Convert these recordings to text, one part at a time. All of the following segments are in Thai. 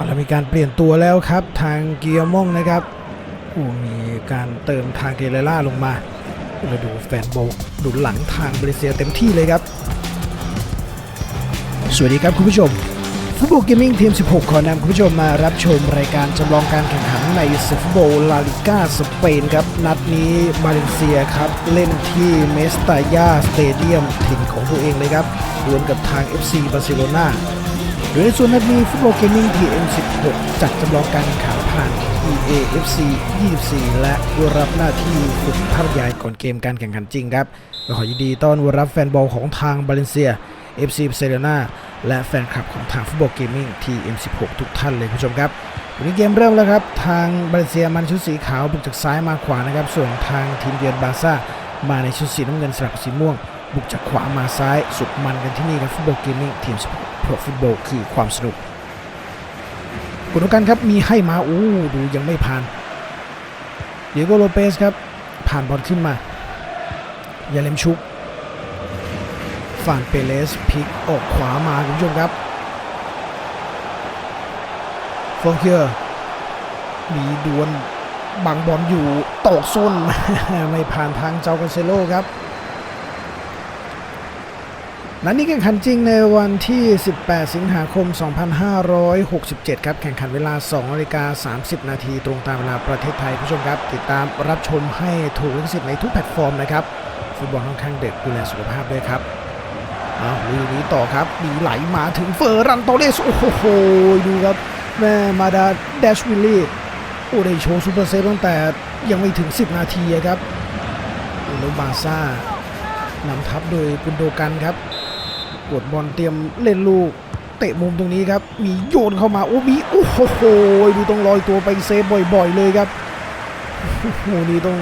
เอามีการเปลี่ยนตัวแล้วครับทางเกียร์ม่งนะครับโอ้มีการเติมทางเกเรล่าลงมาเราดูแฟนโบอลหนุหลังทางบริเซียเต็มที่เลยครับ สวัสดีครับคุณผู้ชมฟุตบอลเกมมิ่งทีม 16 ขอนำคุณผู้ชมมารับชมรายการจำลองการแข่งขันในศึกฟุตบอลลาลิก้าสเปนครับ นัดนี้มาเลเซียครับ เล่นที่เมสตายาสเตเดียมถิ่นของตัวเองเลยครับดวลกับทาง FC บาร์เซโลนา โดยในส่วนนัดนี้ฟุตบอลเกมมิ่งทีม16 จัดจำลองการแข่งขันผ่าน EAFC 24 และรับหน้าที่ฝึกภาพยายก่อนเกมการแข่งขันจริงครับก็ขอยินดีต้อนรับแฟนบอลของทางบาเลนเซีย FC เซโลนาและแฟนคลับของทางฟุตบอลเกมมิ่ง TM16 ทุกท่านเลยคุณผู้ชมครับวันนี้เกมเริ่มแล้วครับ ทางบาเลเซียมันชุดสีขาวบุกจากซ้ายมาขวานะครับ ส่วนทางทีมเยือนบาร์ซ่ามาในชุดสีน้ำเงินสลับกับสีม่วง บุกจากขวามาซ้าย สุดมันกันที่นี่ครับฟุตบอลเกมมิ่งทีม16 เพราะฟุตบอลคือความสนุกคุณกันครับมีให้มาอู้ดูยังไม่ผ่านเดียโกโลเปสครับ ผ่านบอลขึ้นมายาเลมชุกฟานเปเลสพลิกออกขวามาคุณผู้ชมครับฟองเคียร์มีดวลบังบอลอยู่ตอกส้นไม่ผ่านทางเจ้ากาเซโลครับ นัดนี้แข่งขันจริงในวันที่ 18 สิงหาคม 2567 ครับ แข่งขันเวลา 2นาฬิกา 30 นาทีตรงตามเวลาประเทศไทยผู้ชมครับ ติดตามรับชมให้ถูกลิขสิทธิ์ในทุกแพลตฟอร์มนะครับ ฟุตบอลค่อนข้างเด็กดูแลสุขภาพด้วยครับเอาลุยนี้ต่อครับมีไหลมาถึงเฟอร์รันโตเลส โอ้โห ดูครับ แม่มาดาเดชวิลลี่โอ้ได้โชว์ซูเปอร์เซฟตั้งแต่ยังไม่ถึง 10 นาทีครับแล้วบาซ่านำทัพโดยกุนโดกันครับ กดบอลเตรียมเล่นลูก เตะมุมตรงนี้ครับ มีโยนเข้ามาโอ้มีโอ้โหดูต้องลอยตัวไปเซฟบ่อย ๆ เลยครับโอ้โหนี่ต้อง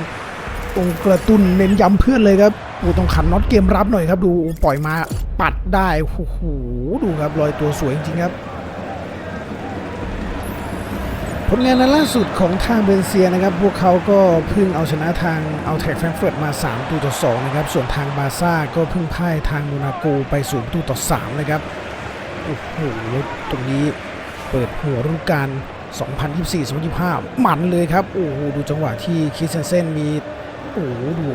ต้องกระตุ้นเน้นย้ำเพื่อนเลยครับโอ้ต้องขันน็อตเกมรับหน่อยครับ ดูปล่อยมาปัดได้โอ้โหดูครับลอยตัวสวยจริงครับ ผลงานในล่าสุดของทางเบนเซียนะครับ พวกเขาก็เพิ่งเอาชนะทางเอาแท็กแฟรงเฟิร์ตมา 3 ตัวต่อ 2 นะครับ ส่วนทางบาซ่าก็เพิ่งพ่ายทางโมนาโกไป0ประตูต่อ 3 นะครับ โอ้โหตรงนี้เปิดหัวฤดูกาล2024-2025มันเลยครับ โอ้โห ดูจังหวะที่คิสเซนเซนมี โอ้โหดู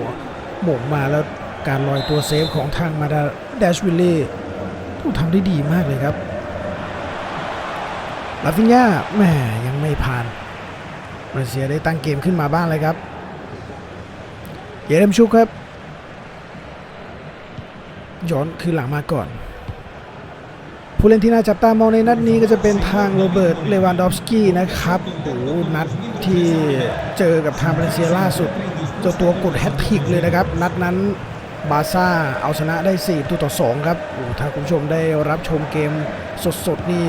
หม่งมาแล้วการลอยตัวเซฟของทางมาดาเดชวิลลี่ทำได้ดีมากเลยครับ ลาฟินยาแหมยังไม่ผ่านมาเลเซียได้ตั้งเกมขึ้นมาบ้างเลยครับ เยเรมชุกครับ ย้อนคืนหลังมาก่อน ผู้เล่นที่น่าจับตามองในนัดนี้ก็จะเป็นทางโรเบิร์ต เลวานดอฟสกี้นะครับโอ้นัดที่เจอกับทางมาเลเซียล่าสุดเจ้าตัวกดแฮตทริกเลยนะครับ นัดนั้นบาร์ซ่าเอาชนะได้4ตัวต่อ 2 ครับโอ้ถ้าคุณผู้ชมได้รับชมเกมสดๆนี่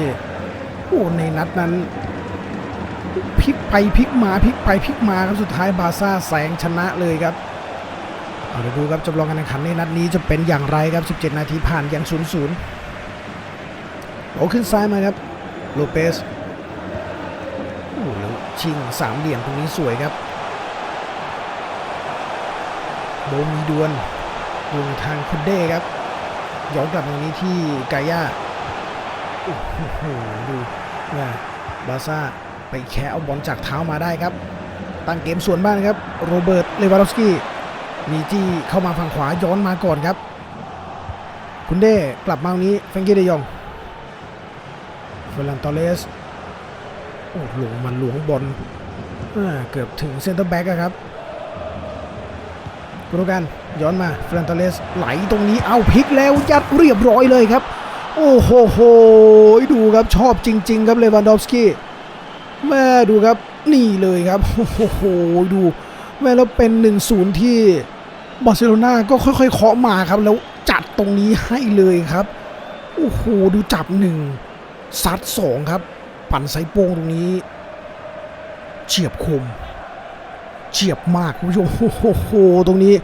อ้ในนัดนั้นพลิกไปพลิกมาพลิกไปพลิกมาครับสุดท้ายบาซ่าแสงชนะเลยครับเอาเดี๋ยวดูครับจำลองการแข่งขันในนัดนี้จะเป็นอย่างไรครับ 17 นาทีผ่านอย่าง0ูนย์โอ้ขึ้นซ้ายมาครับโลเปสโอ้แล้วชิงสามเหลี่ยมตรงนี้สวยครับโบมีดวลดวลทางคุณเด้ครับย้อนกลับตรงนี้ที่กาย่าโอ้โหดู ว่าบาร์ซ่าไปแคะเอาบอลจากเท้ามาได้ครับ ตั้งเกมส่วนบ้านครับ โรเบิร์ต เลวานอฟสกี้มีจี้เข้ามาฝั่งขวาย้อนมาก่อนครับ คุณเด้กลับมาตรงนี้แฟงกี้เดยองเฟรันตอเลส โอ้หลวงมันหลวงบอลเกือบถึงเซนเตอร์แบ็กครับกุโรกันย้อนมาเฟรันตอเลสไหลตรงนี้เอาพลิกแล้วยัดเรียบร้อยเลยครับ โอ้โหโหดูครับชอบจริง ๆ ครับเลวานดอฟสกี้แม่ดูครับนี่เลยครับโอ้โหดู แม่แล้วเป็น 1-0 ที่บาร์เซโลนาก็ค่อยๆเคาะมาครับ แล้วจัดตรงนี้ให้เลยครับโอ้โหดูจับหนึ่งซัดสองครับ ปั่นไซโป้งตรงนี้เฉียบคมเฉียบมากคุณผู้ชมโอ้โหตรงนี้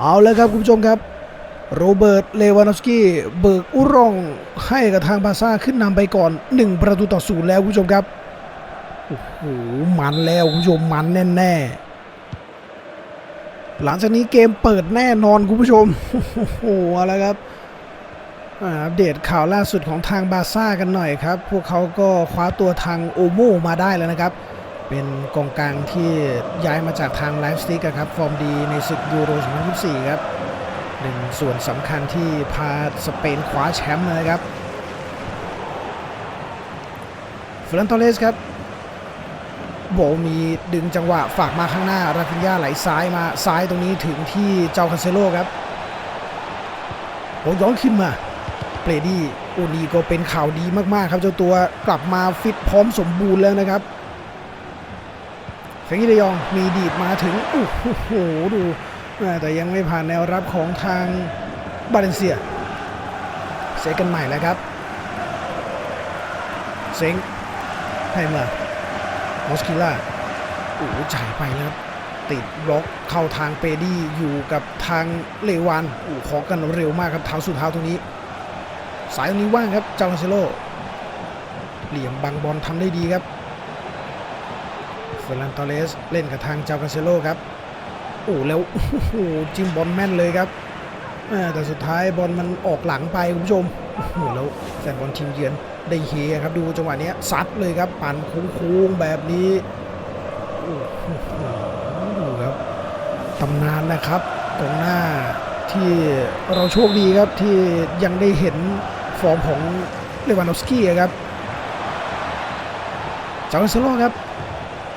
เอาแล้วครับคุณผู้ชมครับ โรเบิร์ต เลวานอฟสกี้ เบิกอุรองให้กับทางบาซ่าขึ้นนำไปก่อน 1 ประตูต่อศูนย์แล้วคุณผู้ชมครับ โอ้โห มันแล้วคุณผู้ชมมันแน่ๆ หลังจากนี้เกมเปิดแน่นอนคุณผู้ชม โอ้โหอะไรครับอัปเดตข่าวล่าสุดของทางบาซ่ากันหน่อยครับ พวกเขาก็คว้าตัวทางโอโมมาได้แล้วนะครับ เป็นกองกลางที่ย้ายมาจากทางไลฟ์สติกครับ ฟอร์มดีในศึกยูโร 2024 ครับ หนึ่งส่วนสำคัญที่พาสเปนคว้าแชมป์นะครับเฟรนตเลสครับโบมีดึงจังหวะฝากมาข้างหน้าราฟินยาไหลซ้ายมาซ้ายตรงนี้ถึงที่เจ้าคาเซโลครับโอย้อนขึ้นมาเปรดี้อ้นี่ก็เป็นข่าวดีมากๆครับเจ้าตัวกลับมาฟิตพร้อมสมบูรณ์แล้วนะครับเฟงกี้เดยองมีดีดมาถึงโอ้โหดู แต่ยังไม่ผ่านแนวรับของทางบาเลนเซียเซกันใหม่แล้วครับเซ็งให้มามอสคิล่าโอ้โหจ่ายไปแล้วครับติดบล็อกเข้าทางเปดี้อยู่กับทางเลวานโอ้ขอกันเร็วมากครับเท้าสุดเท้าตรงนี้ สายตรงนี้ว่างครับเจ้าคาเซโลเหลี่ยมบังบอลทำได้ดีครับเฟรนันตอเลสเล่นกับทางเจ้าคาเซโลครับ โอ้แล้วโอ้โหจิ้มบอลแม่นเลยครับแต่สุดท้ายบอลมันออกหลังไปคุณผู้ชมโอ้โหแล้วแฟนบอลทีมเยือนได้เฮครับดูจังหวะนี้ซัดเลยครับปั่นโค้งๆแบบนี้โอ้โหดูครับตำนานนะครับกองหน้าที่เราโชคดีครับที่ยังได้เห็นฟอร์มของเลวานอฟสกี้ครับจากอันซโลครับ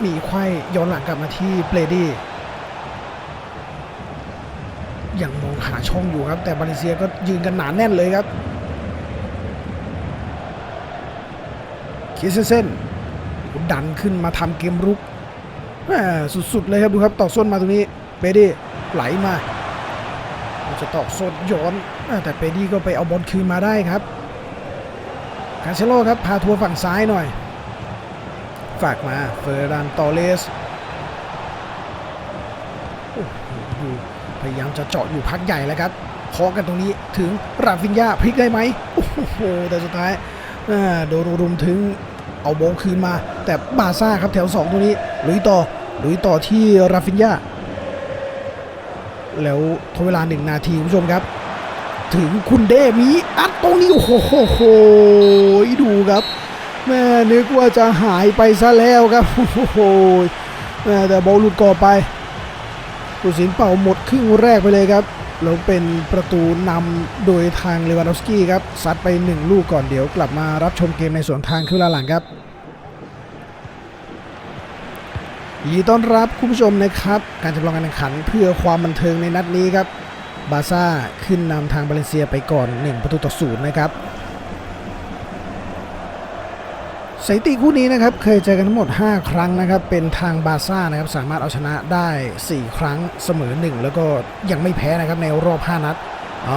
มีไขว้ย้อนหลังกลับมาที่เปรดี้ ยังมองหาช่องอยู่ครับ แต่บาเลเซียก็ยืนกันหนาแน่นเลยครับคิสเซนดันขึ้นมาทำเกมรุกสุดๆเลยครับดูครับตอกส้นมาตรงนี้เปดี้ไหลมาจะตอกสดย้อนแต่เปดี้ก็ไปเอาบอลคืนมาได้ครับคาเชโลครับพาทัวร์ฝั่งซ้ายหน่อย ฝากมาเฟอร์รานตอเลส พยายามจะเจาะอยู่พักใหญ่แล้วครับเคาะกันตรงนี้ถึงราฟินยาพลิกได้ไหมโอ้โหแต่สุดท้ายโดนรุมถึงเอาโบลคืนมา แต่บาซ่าครับแถว 2 ตรงนี้ลุยต่อลุยต่อที่ราฟินยาแล้วทดเวลาหนึ่งนาทีคุณผู้ชมครับ ถึงคุณเดมีอัดตรงนี้โอ้โหดูครับแม่นึกว่าจะหายไปซะแล้วครับโอ้โหแม่แต่บอลหลุดก่อไป ผู้สินเป่าหมดครึ่งแรกไปเลยครับแล้วเป็นประตูนำโดยทางเลวานดอฟสกี้ครับซัดไป 1 ลูกก่อนเดี๋ยวกลับมารับชมเกมในส่วนทางครึ่งหลังครับยินดีต้อนรับคุณผู้ชมนะครับการจำลองการแข่งขันเพื่อความบันเทิงในนัดนี้ครับบาซ่าขึ้นนำทางบาเลนเซียไปก่อน 1 ประตูต่อศูนย์นะครับ สถิติคู่นี้นะครับเคยเจอกันทั้งหมด 5 ครั้งนะครับเป็นทางบาซ่านะครับสามารถเอาชนะได้ 4 ครั้งเสมอ 1 แล้วก็ยังไม่แพ้นะครับในรอบ 5 นัดเอ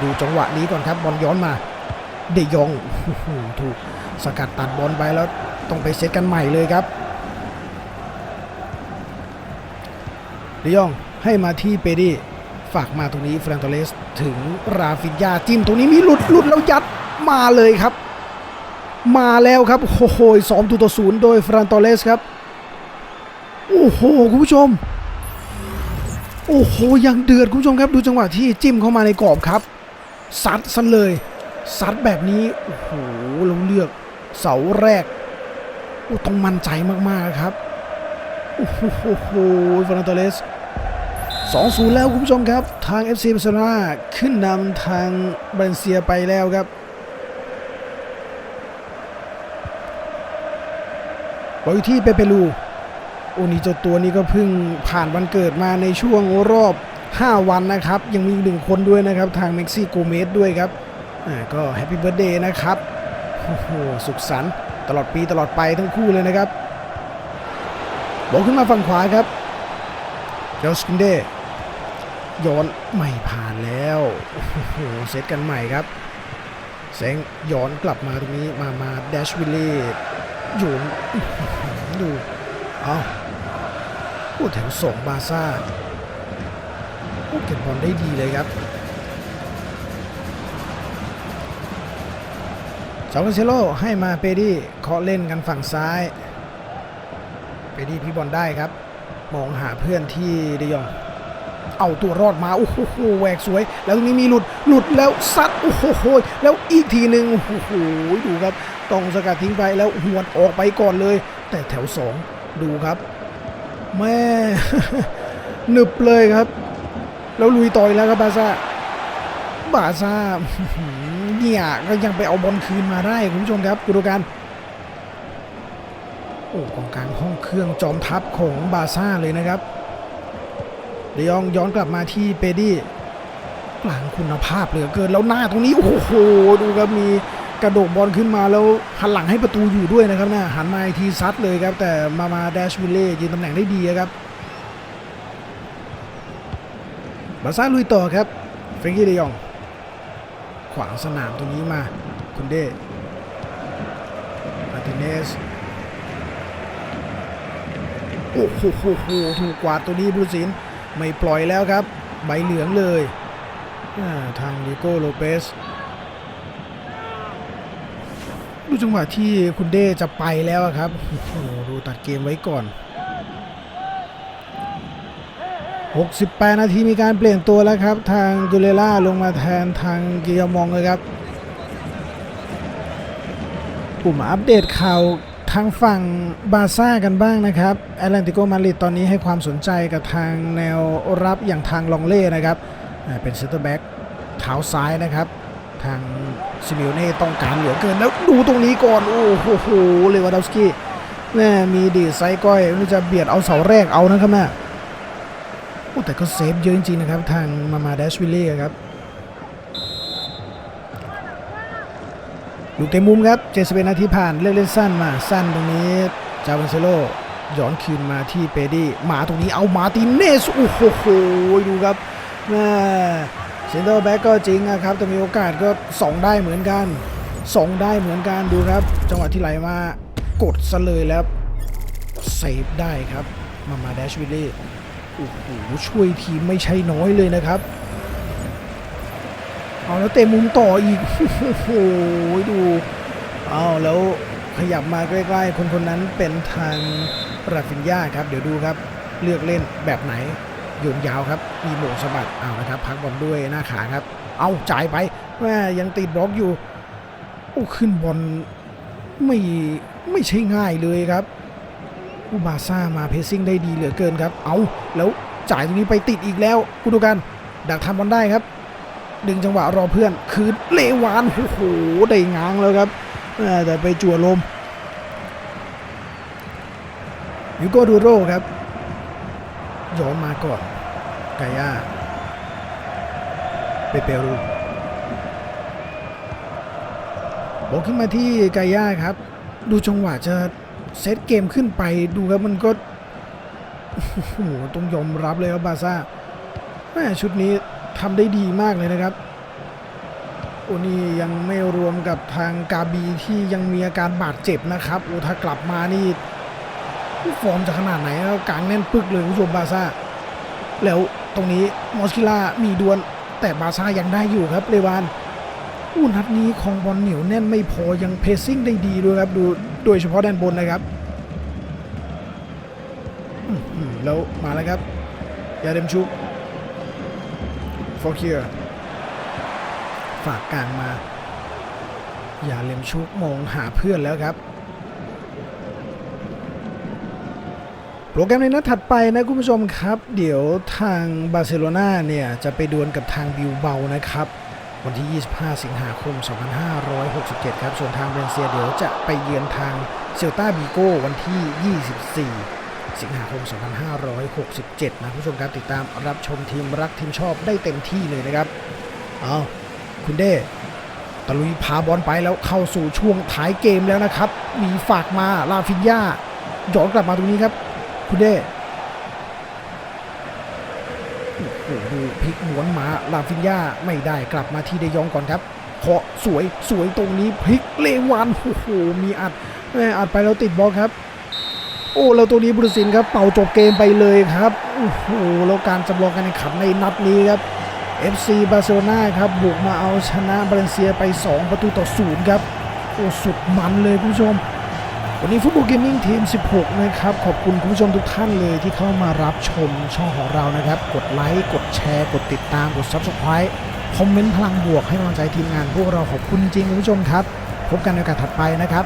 ดูจังหวะนี้ก่อนครับบอลย้อนมาเดยองถูกสกัดตัดบอลไปแล้วต้องไปเซตกันใหม่เลยครับเดยองให้มาที่เปดี้ฝากมาตรงนี้เฟรนโตเลสถึงราฟินยาจิ้มตรงนี้มีหลุดหลุดแล้วยัดมาเลยครับ มาแล้วครับโอ้โหสองตัวต่อศูนย์โดยฟรานโตเลสครับ โอ้โหคุณผู้ชม โอ้โหยังเดือดคุณผู้ชมครับดูจังหวะที่จิ้มเข้ามาในกรอบครับซัดซะเลยซัดแบบนี้โอ้โหเราเลือกเสาแรกโอ้ต้องมั่นใจมากๆครับโอ้โหฟรานโตเลส2-0 แล้วคุณผู้ชมครับ ทาง FC บาร์เซโลนาขึ้นนำทางบาเลนเซียไปแล้วครับ บอลอยู่ที่เปเปรูโอ้นี่เจ้าตัวนี้ก็เพิ่งผ่านวันเกิดมาในช่วงรอบ 5 วันนะครับ ยังมีอีกหนึ่งคนด้วยนะครับ ทางเม็กซี่โกเมสด้วยครับอ่าก็แฮปปี้เบิร์ดเดย์นะครับโอ้โหสุขสันต์ตลอดปีตลอดไปทั้งคู่เลยนะครับบอลขึ้นมาฝั่งขวาครับเจอสกินเดย้อนไม่ผ่านแล้วโอ้โหเซตกันใหม่ครับแสงย้อนกลับมาตรงนี้มามาแดชวิลลี่ โยนอื้อหือดูเอาพูดแถวสองบาซ่าโอ้เก็บบอลได้ดีเลยครับสองเซโลให้มาเปดี้เคาะเล่นกันฝั่งซ้าย เปดี้พี่บอลได้ครับ มองหาเพื่อนที่เดยอง เอาตัวรอดมา โอ้โหแหวกสวย แล้วตรงนี้มีหลุดหลุดแล้วซัดโอ้โหแล้วอีกทีหนึ่งโอ้โหดูครับต้องสกัดทิ้งไปแล้วหวดออกไปก่อนเลย แต่แถวสองดูครับแม่หนึบเลยครับ แล้วลุยต่อยแล้วครับบาซ่าบาซ่าเนี่ยก็ยังไปเอาบอลคืนมาได้คุณผู้ชมครับกุโดกันโอ้กองกลางห้องเครื่องจอมทัพของบาซ่าเลยนะครับ เดยองย้อนกลับมาที่เปดี้กลางคุณภาพเหลือเกินแล้วหน้าตรงนี้โอ้โหดูครับมีกระโดดบอลขึ้นมาแล้วหันหลังให้ประตูอยู่ด้วยนะครับนะหันมาทีซัดเลยครับ แต่มามาแดชวิลเล่ยืนตำแหน่งได้ดีครับบาซ่าลุยต่อครับเฟรงกี้เดยอง ขวางสนามตรงนี้มาคุณเดมาร์ติเนสโอ้โหถูกกวาดตัวนี้บรูซิน ไม่ปล่อยแล้วครับ ใบเหลืองเลยทางดิโก้โลเปสดูจังหวะที่คุณเด้จะไปแล้วครับโอ้โหดูตัดเกมไว้ก่อน 68 นาทีมีการเปลี่ยนตัวแล้วครับ ทางดูเลล่าลงมาแทนทางกียร์มองเลยครับปุ่มอัปเดตข่าว ทางฝั่งบาซ่ากันบ้างนะครับแอตแลนติโกมาดริดตอนนี้ให้ความสนใจกับทางแนวรับอย่างทางลองเล่นะครับเป็นเซนเตอร์แบ็กเท้าซ้ายนะครับ ทางซิมิโอเน่ต้องการเหลือเกินแล้วดูตรงนี้ก่อน โอ้โหเลวาดอฟสกี้แม่มีดีไซก้อยไม่าจะเบียดเอาเสาแรกเอานะครับแม่แต่ก็เซฟเยอะจริงๆนะครับ ทางมามาเดชวิลเล่ครับ ลูกเตะมุมครับ71นาทีผ่านเลือกเล่นสั้นมาสั้นตรงนี้จาวันเซโลย้อนคืนมาที่เปดี้หมาตรงนี้เอามาติเนสโอ้โหดูครับแม่เซนเตอร์แบ็กก็จริงนะครับแต่มีโอกาสก็ส่องได้เหมือนกันส่องได้เหมือนกันดูครับ จังหวะที่ไหลมากดซะเลยแล้วเซฟได้ครับ มามาเดชวิลเล่โอ้โหช่วยทีมไม่ใช่น้อยเลยนะครับ เอาแล้วเตะมุมต่ออีกโอ้โหดูเอาแล้วขยับมาใกล้ๆ คนคนนั้นเป็นทางราฟินยาครับ เดี๋ยวดูครับเลือกเล่นแบบไหนโยนยาวครับ มีโหมงสะบัดเอานะครับ พักบอลด้วยหน้าขาครับ เอาจ่ายไปแม่ยังติดบล็อกอยู่โอ้ขึ้นบอลไม่ไม่ใช่ง่ายเลยครับอุบาซ่ามาเพซซิ่งได้ดีเหลือเกินครับ เอาแล้วจ่ายตรงนี้ไปติดอีกแล้วกูดูกันดักทำบอลได้ครับ ดึงจังหวะรอเพื่อน คืนเลวานโอ้โหได้ง้างแล้วครับแต่ไปจั่วลมยูโกดูโรครับย้อนมาก่อนกาย่าเปเปรูบอกขึ้นมาที่กาย่าครับ ดูจังหวะจะเซตเกมขึ้นไปดูครับมันก็โอ้โหต้องยอมรับเลยครับบาซ่าแม่ชุดนี้ ทำได้ดีมากเลยนะครับโอ้นี่ยังไม่รวมกับทางกาบีที่ยังมีอาการบาดเจ็บนะครับโอ้ถ้ากลับมานี่ฟอร์มจะขนาดไหนแล้วกลางแน่นปึกเลยคุณผู้ชมบาซ่า แล้วตรงนี้มอสคิล่ามีดวลแต่บาซ่ายังได้อยู่ครับเรวานอู้นัดนี้ของบอลเหนียวแน่นไม่พอยังเพซซิ่งได้ดีด้วยครับดูโดยเฉพาะด้านบนนะครับแล้วมาแล้วครับยาเดมชุก ฟอร์เคียฝากกลางมา อย่าเลมชุกมองหาเพื่อนแล้วครับ โปรแกรมในนัดถัดไปนะคุณผู้ชมครับ เดี๋ยวทางบาร์เซโลนาเนี่ย จะไปดวลกับทางบิวเบานะครับ วันที่ 25 สิงหาคม 2567 ครับ ส่วนทางเบนเซียเดี๋ยวจะไปเยือนทางเซลตาบีโกวันที่ 24 สิงหาคม 2567 นะคุณผู้ชมครับติดตามรับชมทีมรักทีมชอบได้เต็มที่เลยนะครับ เอาคุณเด้ตะลุยพาบอลไปแล้วเข้าสู่ช่วงท้ายเกมแล้วนะครับ มีฝากมาลาฟินยาย้อนกลับมาตรงนี้ครับ คุณเด้โอ้โหดูพลิกหวนมาลาฟินยาไม่ได้กลับมาที่เดยองก่อนครับเคาะสวยสวยตรงนี้พลิกเลวันโอ้โหมีอัดแม่อัดไปแล้วติดบอลครับ โอ้แล้วตัวนี้บุรุสินครับเป่าจบเกมไปเลยครับโอ้โหแล้วการจำลองการแข่งขันในนัดนี้ครับ FC บาร์เซโลนาครับบุกมาเอาชนะบาเลนเซียไป 2 ประตูต่อศูนย์ครับโอ้สุดมันเลยคุณผู้ชม วันนี้ฟุตบอลเกมมิ่งทีม 16 นะครับ ขอบคุณคุณผู้ชมทุกท่านเลยที่เข้ามารับชมช่องของเรานะครับ กดไลค์กดแชร์ กดติดตามกด Subscribe คอมเมนต์พลังบวกให้กำลังใจทีมงานพวกเราขอบคุณจริงคุณผู้ชมครับ พบกันในโอกาสถัดไปนะครับ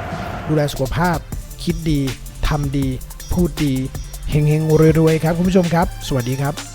ดูแลสุขภาพคิดดี ทำดี พูดดีเฮงๆรวยๆครับคุณผู้ชมครับ สวัสดีครับ